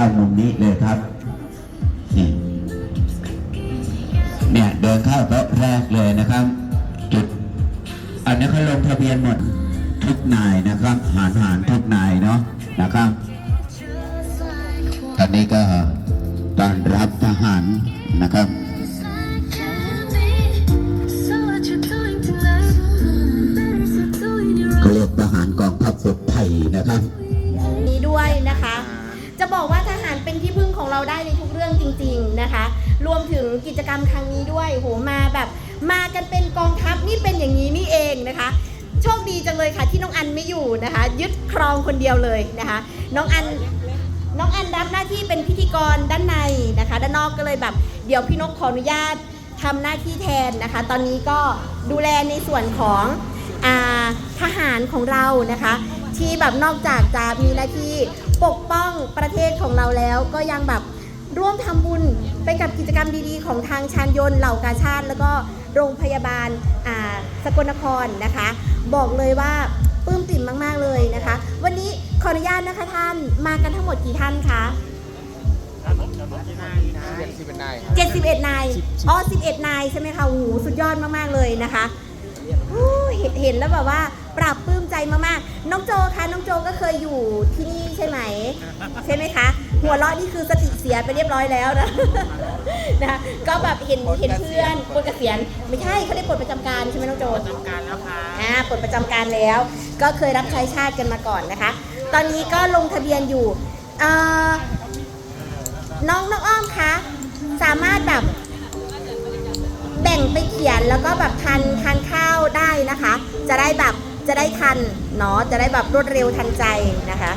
เข้ามุมนี้เลยครับนี่เนี่ยเดินเข้าโต๊ะแรกเลยนะครับ จุด อันนี้เขาลงทะเบียนหมดทุกนายนะครับ หารหารทุกนายเนาะนะครับตอนนี้ก็ต้อนรับทหารนะครับเขาเรียกทหารกองทัพบกไทยนะครับนี้ด้วยนะคะ จะบอกว่า เราได้ในทุกเรื่องจริง ๆนะคะ รวมถึงกิจกรรมครั้งนี้ด้วยโหมาแบบมากันเป็นกองทัพนี่เป็นอย่างนี้นี่เองนะคะโชคดีจังเลยค่ะที่น้องอันไม่อยู่นะคะ ยึดครองคนเดียวเลยนะคะ น้องอันน้องอันรับหน้าที่เป็นพิธีกรด้านในนะคะ ด้านนอกก็เลยแบบ เดี๋ยวพี่นกขออนุญาตทำหน้าที่แทนนะคะ ตอนนี้ก็ดูแลในส่วนของ ทหารของเรานะคะ ที่แบบนอกจากจะมีหน้าที่ปกป้องประเทศของเราแล้วก็ยังแบบร่วมทำบุญไปกับกิจกรรมดีๆ ของทางชานยนต์เหล่ากาชาติ แล้วก็โรงพยาบาลอ่าสกลนครนะคะ บอกเลยว่าปลื้มปิ่มมาก ๆ เลยนะคะ วันนี้ขออนุญาตนะคะท่านมากันทั้งหมดกี่ท่านคะเรียนที่เป็นนายครับ71นายอ๋อ11นายใช่ไหมคะโอ้โหสุดยอดมาก ๆ เลยนะคะโอ้ เห็นเห็นแล้วแบบว่า ปรับปลื้มใจมากๆ น้องโจคะน้องโจก็เคยอยู่ที่นี่ใช่ไหม ใช่ไหมคะ หัวเราะนี่คือสติเสียไปเรียบร้อยแล้วนะ นะคะก็แบบเห็นเห็นเพื่อนปลดเกษียณไม่ใช่เขาเรียกปลดประจำการใช่ไหมน้องโจทำการแล้วค่ะอ่าปลดประจำการแล้ว ก็เคยรับใช้ชาติกันมาก่อนนะคะ ตอนนี้ก็ลงทะเบียนอยู่เอ่อน้องน้องอ้อมคะสามารถแบบแบ่งไปเขียนแล้วก็แบบทานทานข้าวได้นะคะ จะได้แบบจะได้ ทันเนาะจะได้แบบรวดเร็วทันใจนะคะ